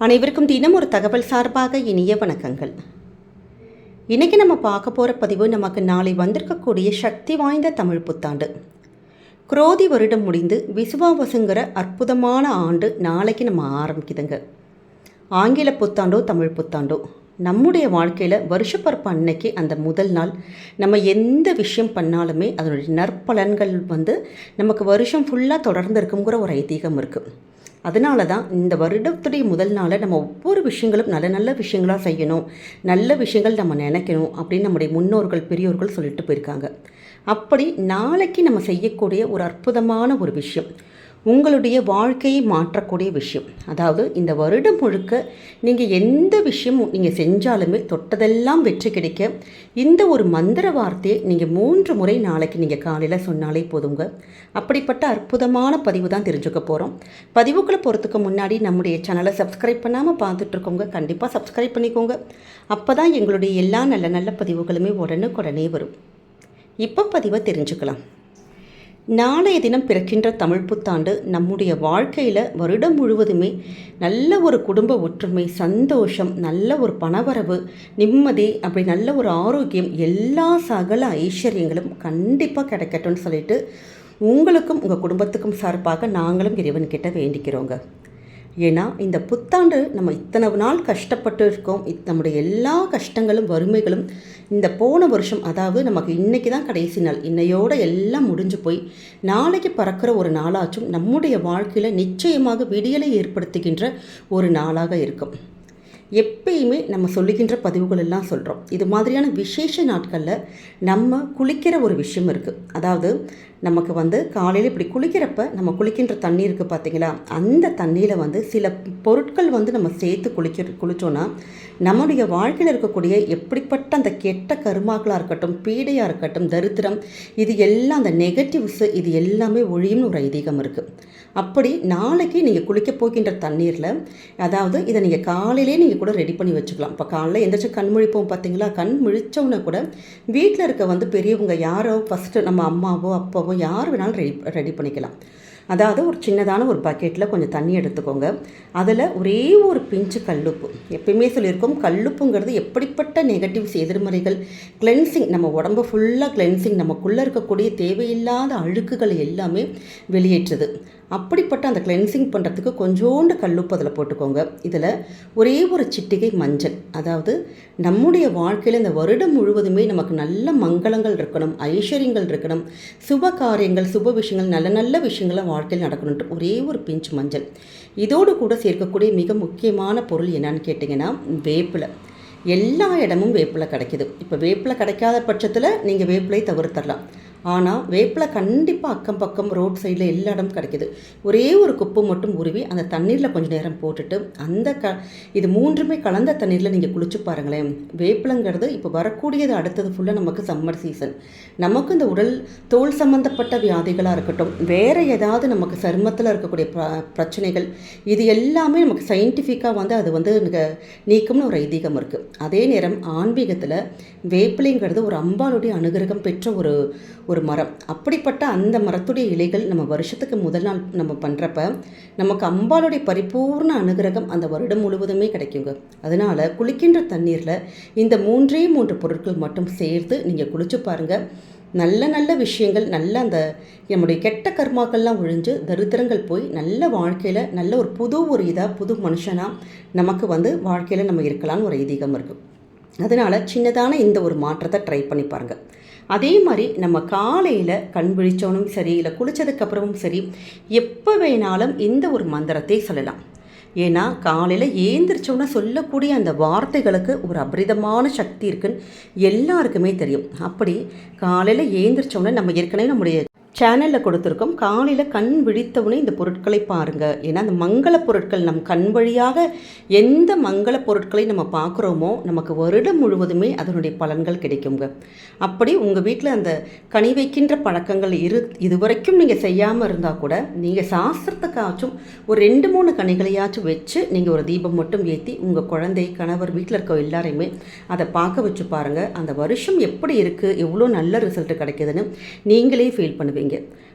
அனைவருக்கும் தினம் ஒரு தகவல் சார்பாக இனிய வணக்கங்கள். இன்றைக்கி நம்ம பார்க்க போகிற பதிவு நமக்கு நாளை வந்திருக்கக்கூடிய சக்தி வாய்ந்த தமிழ் புத்தாண்டு. குரோதி வருடம் முடிந்து விசுவாவசுங்கிற அற்புதமான ஆண்டு நாளைக்கு நம்ம ஆரம்பிக்குதுங்க. ஆங்கில புத்தாண்டோ தமிழ் புத்தாண்டோ நம்முடைய வாழ்க்கையில் வருஷப்பரப்பு அன்னைக்கு அந்த முதல் நாள் நம்ம எந்த விஷயம் பண்ணாலுமே அதனுடைய நற்பலன்கள் வந்து நமக்கு வருஷம் ஃபுல்லாக தொடர்ந்து இருக்குங்கிற ஒரு ஐதீகம் இருக்குது அதனால தான் இந்த வருடத்துடைய முதல் நாளை நம்ம ஒவ்வொரு விஷயங்களும் நல்ல நல்ல விஷயங்களாக செய்யணும். நல்ல விஷயங்கள் நம்ம நினைக்கணும் அப்படின்னு நம்முடைய முன்னோர்கள் பெரியோர்கள் சொல்லிட்டு போயிருக்காங்க. அப்படி நாளைக்கு நம்ம செய்யக்கூடிய ஒரு அற்புதமான ஒரு விஷயம். உங்களுடைய வாழ்க்கையை மாற்றக்கூடிய விஷயம். அதாவது இந்த வருடம் முழுக்க நீங்கள் எந்த விஷயம் நீங்கள் செஞ்சாலுமே தொட்டதெல்லாம் வெற்றி கிடைக்க இந்த ஒரு மந்திர வார்த்தையை நீங்கள் மூன்று முறை நாளைக்கு நீங்கள் காலையில் சொன்னாலே போதுங்க. அப்படிப்பட்ட அற்புதமான பதிவு தான் தெரிஞ்சுக்க போகிறோம் பதிவுக்குள்ளே போகிறதுக்கு முன்னாடி நம்முடைய சேனலை சப்ஸ்கிரைப் பண்ணாமல் பார்த்துட்ருக்கோங்க. கண்டிப்பாக சப்ஸ்கிரைப் பண்ணிக்கோங்க. அப்போ தான் எங்களுடைய எல்லா நல்ல நல்ல பதிவுகளுமே உடனுக்குடனே வரும். இப்போ பதிவை தெரிஞ்சுக்கலாம். நாளைய தினம் பிறக்கின்ற தமிழ் புத்தாண்டு நம்முடைய வாழ்க்கையில் வருடம் முழுவதுமே நல்ல ஒரு குடும்ப ஒற்றுமை சந்தோஷம் நல்ல ஒரு பணவரவு நிம்மதி அப்படி நல்ல ஒரு ஆரோக்கியம் எல்லா சகல ஐஸ்வர்யங்களும் கண்டிப்பாக கிடைக்கட்டும்னு சொல்லிட்டு உங்களுக்கும் உங்கள் குடும்பத்துக்கும் சார்பாக நாங்களும் இறைவன்கிட்ட வேண்டிக்கிறோங்க. ஏன்னா இந்த புத்தாண்டு நம்ம இத்தனை நாள் கஷ்டப்பட்டு இருக்கோம் நம்முடைய எல்லா கஷ்டங்களும் வறுமைகளும் இந்த போன வருஷம் அதாவது நமக்கு இன்றைக்கி தான் கடைசி நாள். இன்னையோட எல்லாம் முடிஞ்சு போய் நாளைக்கு பறக்கிற ஒரு நாளாச்சும் நம்முடைய வாழ்க்கையில் நிச்சயமாக விடியலை ஏற்படுத்துகின்ற ஒரு நாளாக இருக்கும். எப்பயுமே நம்ம சொல்லுகின்ற பதிவுகள் எல்லாம் சொல்கிறோம் இது மாதிரியான விசேஷ நாட்களில் நம்ம குளிக்கிற ஒரு விஷயம் இருக்குது அதாவது நமக்கு வந்து காலையில் இப்படி குளிக்கிறப்ப நம்ம குளிக்கின்ற தண்ணி இருக்குது பார்த்தீங்களா அந்த தண்ணியில் வந்து சில பொருட்கள் வந்து நம்ம சேர்த்து குளிக்க குளித்தோன்னா நம்முடைய வாழ்க்கையில் இருக்கக்கூடிய எப்படிப்பட்ட அந்த கெட்ட கருமாக்களாக இருக்கட்டும் பீடையாக இருக்கட்டும் தரித்திரம் இது எல்லாம் அந்த நெகட்டிவ்ஸு இது எல்லாமே ஒழியும்னு ஒரு ஐதீகம் இருக்குது அப்படி நாளைக்கு நீங்கள் குளிக்க போகின்ற தண்ணீரில் அதாவது இதை நீங்கள் காலையிலே நீங்கள் கூட ரெடி பண்ணி வச்சுக்கலாம். இப்போ காலையில் எந்திரிச்சு கண் முழிப்போம் பார்த்தீங்களா கண் முழிச்சோன்னா கூட வீட்டில் இருக்க வந்து பெரியவங்க யாரோ ஃபஸ்ட்டு நம்ம அம்மாவோ அப்பாவோ யார் வேணாலும் ரெடி ரெடி பண்ணிக்கலாம். அதாவது ஒரு சின்னதான ஒரு பக்கெட்டில் கொஞ்சம் தண்ணி எடுத்துக்கோங்க. அதில் ஒரே ஒரு பிஞ்சு கல்லுப்பு. எப்பயுமே சொல்லியிருக்கோம் கல்லுப்புங்கிறது எப்படிப்பட்ட நெகட்டிவ்ஸ் எதிர்மறைகள்? கிளென்சிங் நம்ம உடம்பு ஃபுல்லாக கிளென்சிங் நமக்குள்ளே இருக்கக்கூடிய தேவையில்லாத அழுக்குகள் எல்லாமே வெளியேற்றுது. அப்படிப்பட்ட அந்த கிளென்சிங் பண்ணுறதுக்கு கொஞ்சோண்டு கல்லுப்பு அதில் போட்டுக்கோங்க. இதில் ஒரே ஒரு சிட்டிகை மஞ்சள். அதாவது நம்முடைய வாழ்க்கையில் இந்த வருடம் முழுவதுமே நமக்கு நல்ல மங்களங்கள் இருக்கணும் ஐஸ்வர்யங்கள் இருக்கணும் சுப காரியங்கள் சுப விஷயங்கள் நல்ல நல்ல விஷயங்களை வாழ்க்கையில் நடக்கணுன்ட்டு ஒரே ஒரு பிஞ்ச் மஞ்சள். இதோடு கூட சேர்க்கக்கூடிய மிக முக்கியமான பொருள் என்னன்னு கேட்டிங்கன்னா வேப்பிலை. எல்லா இடமும் வேப்பிலை கிடைக்கிது. இப்போ வேப்பிலை கிடைக்காத பட்சத்தில் நீங்கள் வேப்பிலை தவிர்த்தரலாம் ஆனால் வேப்பிலை கண்டிப்பாக அக்கம் பக்கம் ரோட் சைடில் எல்லா இடமும் கிடைக்கிது. ஒரே ஒரு குப்பு மட்டும் உருவி அந்த தண்ணீரில் கொஞ்சம் நேரம் போட்டுட்டு அந்த க இது மூன்றுமே கலந்த தண்ணீரில் நீங்கள் குளிச்சு பாருங்களேன். வேப்பிலைங்கிறது இப்போ வரக்கூடியது அடுத்தது ஃபுல்லாக நமக்கு சம்மர் சீசன் நமக்கு இந்த உடல் தோல் சம்மந்தப்பட்ட வியாதிகளாக இருக்கட்டும் வேறு ஏதாவது நமக்கு சருமத்தில் இருக்கக்கூடிய ப பிரச்சனைகள் இது எல்லாமே நமக்கு சயின்டிஃபிக்காக வந்து அது வந்து நீக்கும்னு ஒரு ஐதீகம் இருக்குது அதே நேரம் ஆன்மீகத்தில் வேப்பிலைங்கிறது ஒரு அம்பாளுடைய அனுகிரகம் பெற்ற ஒரு ஒரு மரம். அப்படிப்பட்ட அந்த மரத்துடைய இலைகள் நம்ம வருஷத்துக்கு முதல் நாள் நம்ம பண்ணுறப்ப நமக்கு அம்பாளுடைய பரிபூர்ண அனுகிரகம் அந்த வருடம் முழுவதுமே கிடைக்குங்க. அதனால் குளிக்கின்ற தண்ணீரில் இந்த மூன்றே மூன்று பொருட்கள் மட்டும் சேர்த்து நீங்கள் குளிச்சு பாருங்கள் நல்ல நல்ல விஷயங்கள் நல்ல அந்த நம்முடைய கெட்ட கர்மாக்கள்லாம் ஒழிஞ்சு தரித்திரங்கள் போய் நல்ல வாழ்க்கையில் நல்ல ஒரு புது ஒரு இதாக புது மனுஷனாக நமக்கு வந்து வாழ்க்கையில் நம்ம இருக்கலாம்னு ஒரு ஐதீகம் இருக்குது அதனால் சின்னதான இந்த ஒரு மாற்றத்தை ட்ரை பண்ணி பாருங்கள் அதே மாதிரி நம்ம காலையில் கண் விழித்தோனும் சரி இல்லை குளித்ததுக்கப்புறமும் சரி எப்போ வேணாலும் இந்த ஒரு மந்திரத்தை சொல்லலாம். ஏன்னா காலையில் ஏந்திரிச்சோன்னே சொல்லக்கூடிய அந்த வார்த்தைகளுக்கு ஒரு அபரிதமான சக்தி இருக்குன்னு எல்லாருக்குமே தெரியும். அப்படி காலையில் ஏந்திரிச்சோன்னே நம்ம ஏற்கனவே நம்முடைய சேனலில் கொடுத்துருக்கோம். காலையில் கண் விழித்தவுடனே இந்த பொருட்களை பாருங்கள் ஏன்னா அந்த மங்கள பொருட்கள் நம் கண் வழியாக எந்த மங்கள பொருட்களை நம்ம பார்க்குறோமோ நமக்கு வருடம் முழுவதுமே அதனுடைய பலன்கள் கிடைக்குங்க. அப்படி உங்கள் வீட்டில் அந்த கனி வைக்கின்ற பழக்கங்கள் இரு இதுவரைக்கும் நீங்கள் செய்யாமல் இருந்தால் கூட நீங்கள் சாஸ்திரத்துக்காச்சும் ஒரு ரெண்டு மூணு கனிகளையாச்சும் வச்சு நீங்கள் ஒரு தீபம் மட்டும் ஏற்றி உங்கள் குழந்தை கணவர் வீட்டில் இருக்க எல்லாரையுமே அதை பார்க்க வச்சு பாருங்கள் அந்த வருஷம் எப்படி இருக்குது எவ்வளோ நல்ல ரிசல்ட் கிடைக்குதுன்னு நீங்களே ஃபீல் பண்ணுவீங்க.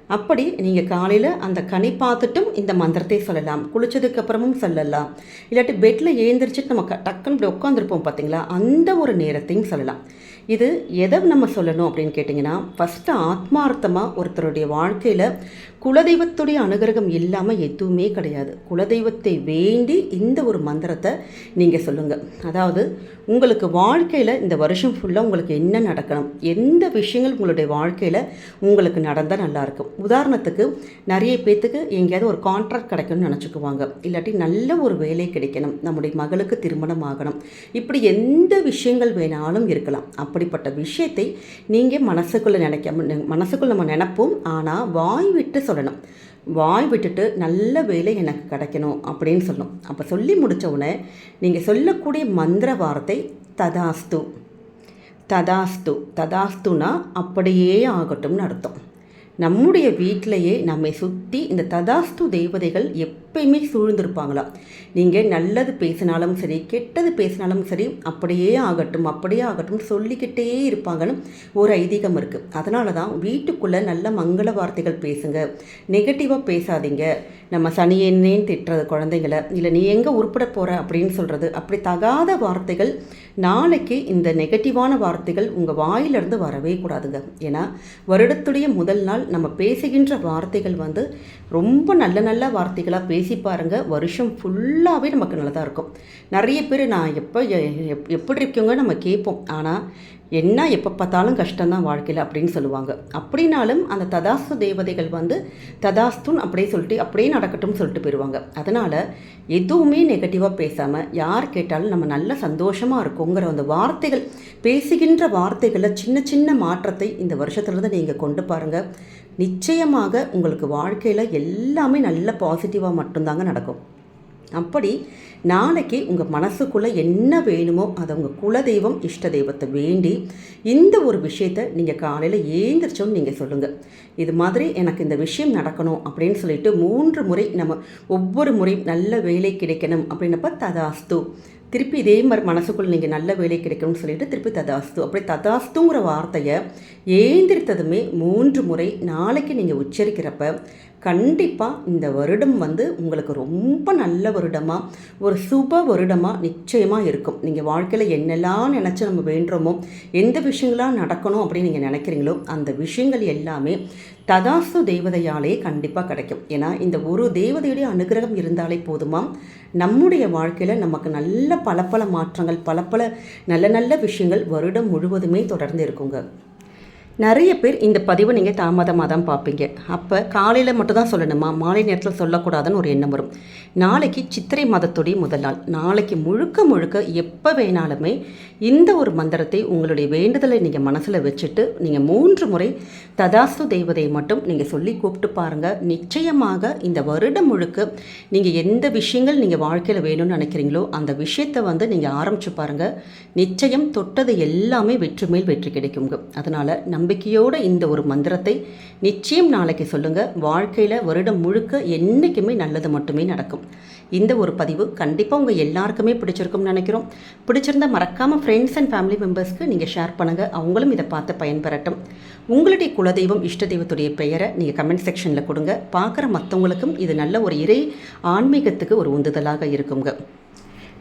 அப்படி நீங்கள் காலையில் அந்த கனி பார்த்துட்டும் இந்த மந்திரத்தை சொல்லலாம். குளிச்சதுக்கு அப்புறமும் சொல்லலாம். இல்லாட்டி பெட்டில் ஏந்திரிச்சிட்டு நம்ம க- டக்குன்னு இப்படி உட்காந்துருப்போம் பார்த்தீங்களா அந்த ஒரு நேரத்தையும் சொல்லலாம். இது எதை நம்ம சொல்லணும் அப்படின்னு கேட்டிங்கன்னா ஃபஸ்ட்டு ஆத்மார்த்தமாக ஒருத்தருடைய வாழ்க்கையில் குலதெய்வத்துடைய அனுகிரகம் இல்லாமல் எதுவுமே கிடையாது. குலதெய்வத்தை வேண்டி இந்த ஒரு மந்திரத்தை நீங்கள் சொல்லுங்கள் அதாவது உங்களுக்கு வாழ்க்கையில் இந்த வருஷம் ஃபுல்லாக உங்களுக்கு என்ன நடக்கணும்? எந்த விஷயங்கள் உங்களுடைய வாழ்க்கையில் உங்களுக்கு நடந்தால் நல்லாயிருக்கும் உதாரணத்துக்கு நிறைய பேர்த்துக்கு எங்கேயாவது ஒரு கான்ட்ராக்ட் கிடைக்கணும்னு நினச்சிக்குவாங்க. இல்லாட்டி நல்ல ஒரு வேலை கிடைக்கணும். நம்முடைய மகளுக்கு திருமணம் ஆகணும். இப்படி எந்த விஷயங்கள் வேணாலும் இருக்கலாம். அப்போ அப்படிப்பட்ட விஷயத்தை நீங்கள் மனசுக்குள்ளே நினைக்காம மனசுக்குள்ளே நம்ம நினைப்போம். ஆனால் வாய் விட்டு சொல்லணும். வாய் விட்டுட்டு நல்ல வேலை எனக்கு கிடைக்கணும் அப்படின்னு சொல்லணும். அப்போ சொல்லி முடிச்ச உடனே நீங்கள் சொல்லக்கூடிய மந்திர வார்த்தை ததாஸ்து. ததாஸ்து. ததாஸ்துனா அப்படியே ஆகட்டும்னு அர்த்தம். நம்முடைய வீட்டிலையே நம்மை சுற்றி இந்த ததாஸ்து தேவதைகள் எப்பயுமே சூழ்ந்திருப்பாங்களாம் நீங்கள் நல்லது பேசினாலும் சரி கெட்டது பேசினாலும் சரி அப்படியே ஆகட்டும் அப்படியே ஆகட்டும் சொல்லிக்கிட்டே இருப்பாங்கன்னு ஒரு ஐதீகம் இருக்குது அதனால தான் வீட்டுக்குள்ளே நல்ல மங்கள வார்த்தைகள் பேசுங்க. நெகட்டிவாக பேசாதீங்க. நம்ம சனியன்னேன்னு திட்டுறது குழந்தைங்கள. இல்லை நீ எங்கே உருப்பிட போகிற அப்படின்னு சொல்கிறது அப்படி தகாத வார்த்தைகள் நாளைக்கு இந்த நெகட்டிவான வார்த்தைகள் உங்கள் வாயிலிருந்து வரவே கூடாதுங்க. ஏன்னா வருடத்துடைய முதல் நாள் நம்ம பேசுகின்ற வார்த்தைகள் வந்து ரொம்ப நல்ல நல்ல வார்த்தைகளாக பேசி பாருங்கள் வருஷம் ஃபுல்லாகவே நமக்கு நல்லதாக இருக்கும். நிறைய பேர் நான் எப்போ எப்- எப்படி இருக்கவங்க நம்ம கேட்போம். ஆனால் என்ன எப்போ பார்த்தாலும் கஷ்டம்தான் வாழ்க்கையில் அப்படின்னு சொல்லுவாங்க. அப்படின்னாலும் அந்த ததாஸ்து தேவதைகள் வந்து ததாஸ்துன்னு அப்படியே சொல்லிட்டு அப்படியே நடக்கட்டும்னு சொல்லிட்டு போயிடுவாங்க. அதனால் எதுவுமே நெகட்டிவாக பேசாமல் யார் கேட்டாலும் நம்ம நல்ல சந்தோஷமாக இருக்கோங்கிற அந்த வார்த்தைகள் பேசுகின்ற வார்த்தைகளில் சின்ன சின்ன மாற்றத்தை இந்த வருஷத்துலேருந்து நீங்கள் கொண்டு பாருங்கள் நிச்சயமாக உங்களுக்கு வாழ்க்கையில் எல்லாமே நல்ல பாசிட்டிவாக மட்டும்தாங்க நடக்கும். அப்படி நாளைக்கு உங்கள் மனசுக்குள்ளே என்ன வேணுமோ அதை உங்கள் குலதெய்வம் இஷ்ட தெய்வத்தை வேண்டி இந்த ஒரு விஷயத்தை நீங்கள் காலையில் ஏந்திரிச்சோன்னு நீங்கள் சொல்லுங்கள் இது மாதிரி எனக்கு இந்த விஷயம் நடக்கணும் அப்படின்னு சொல்லிட்டு மூன்று முறை நம்ம ஒவ்வொரு முறையும் நல்ல வேலை கிடைக்கணும் அப்படின்னப்ப ததாஸ்து. திருப்பி இதே மாதிரி மனசுக்குள்ளே நீங்கள் நல்ல வேலை கிடைக்கணும்னு சொல்லிட்டு திருப்பி ததாஸ்து. அப்படி ததாஸ்துங்கிற வார்த்தையை ஏந்திரித்ததுமே மூன்று முறை நாளைக்கு நீங்கள் உச்சரிக்கிறப்ப கண்டிப்பாக இந்த வருடம் வந்து உங்களுக்கு ரொம்ப நல்ல வருடமாக ஒரு சுப வருடமாக நிச்சயமாக இருக்கும். நீங்கள் வாழ்க்கையில் என்னெல்லாம் நினச்சி நம்ம வேண்டுறோமோ எந்த விஷயங்களாக நடக்கணும் அப்படின்னு நீங்கள் நினைக்கிறீங்களோ அந்த விஷயங்கள் எல்லாமே ததாசு தேவதையாலே கண்டிப்பாக கிடைக்கும். ஏன்னா இந்த ஒரு தேவதையுடைய அனுகிரகம் இருந்தாலே போதுமா நம்முடைய வாழ்க்கையில் நமக்கு நல்ல பல பல மாற்றங்கள் பல பல நல்ல நல்ல விஷயங்கள் வருடம் முழுவதுமே தொடர்ந்து இருக்குங்க. நிறைய பேர் இந்த பதிவை நீங்கள் தாமதமாக தான் பார்ப்பீங்க. அப்போ காலையில் மட்டும் தான் சொல்லணுமா? மாலை நேரத்தில் சொல்லக்கூடாதுன்னு ஒரு எண்ணம் வரும். நாளைக்கு சித்திரை மாதத்துடைய முதல் நாள். நாளைக்கு முழுக்க முழுக்க எப்போ வேணாலுமே இந்த ஒரு மந்திரத்தை உங்களுடைய வேண்டுதலை நீங்கள் மனசில் வச்சுட்டு நீங்கள் மூன்று முறை ததாஸ்து தெய்வதையை மட்டும் நீங்கள் சொல்லி கூப்பிட்டு பாருங்கள் நிச்சயமாக இந்த வருடம் முழுக்க நீங்கள் எந்த விஷயங்கள் நீங்கள் வாழ்க்கையில் வேணும்னு நினைக்கிறீங்களோ அந்த விஷயத்தை வந்து நீங்கள் ஆரம்பிச்சு பாருங்கள் நிச்சயம் தொட்டது எல்லாமே வெற்றி மேல் வெற்றி கிடைக்குங்க. அதனால் நம்பிக்கையோடு இந்த ஒரு மந்திரத்தை நிச்சயம் நாளைக்கு சொல்லுங்கள் வாழ்க்கையில் வருடம் முழுக்க என்றைக்குமே நல்லது மட்டுமே நடக்கும். இந்த ஒரு பதிவு கண்டிப்பாக உங்கள் எல்லாருக்குமே பிடிச்சிருக்கும்னு நினைக்கிறோம். பிடிச்சிருந்தா மறக்காமல் ஃப்ரெண்ட்ஸ் அண்ட் ஃபேமிலி மெம்பர்ஸ்க்கு நீங்கள் ஷேர் பண்ணுங்கள் அவங்களும் இதை பார்த்து பயன்பெறட்டும். உங்களுடைய குலதெய்வம் இஷ்ட தெய்வத்துடைய பெயரை நீங்கள் கமெண்ட் செக்ஷனில் கொடுங்க. பார்க்குற மற்றவங்களுக்கும் இது நல்ல ஒரு இறை ஆன்மீகத்துக்கு ஒரு உந்துதலாக இருக்குங்க.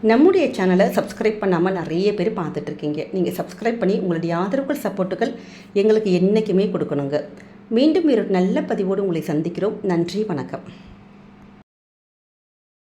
நம்முடைய சேனலை சப்ஸ்கிரைப் பண்ணாமல் நிறைய பேர் பார்த்துட்ருக்கீங்க. நீங்கள் சப்ஸ்கிரைப் பண்ணி உங்களுடைய ஆதரவுகள் சப்போர்ட்டுகள் எங்களுக்கு என்றைக்குமே கொடுக்கணுங்க. மீண்டும் ஒரு நல்ல பதிவோடு உங்களை சந்திக்கிறோம். நன்றி வணக்கம்.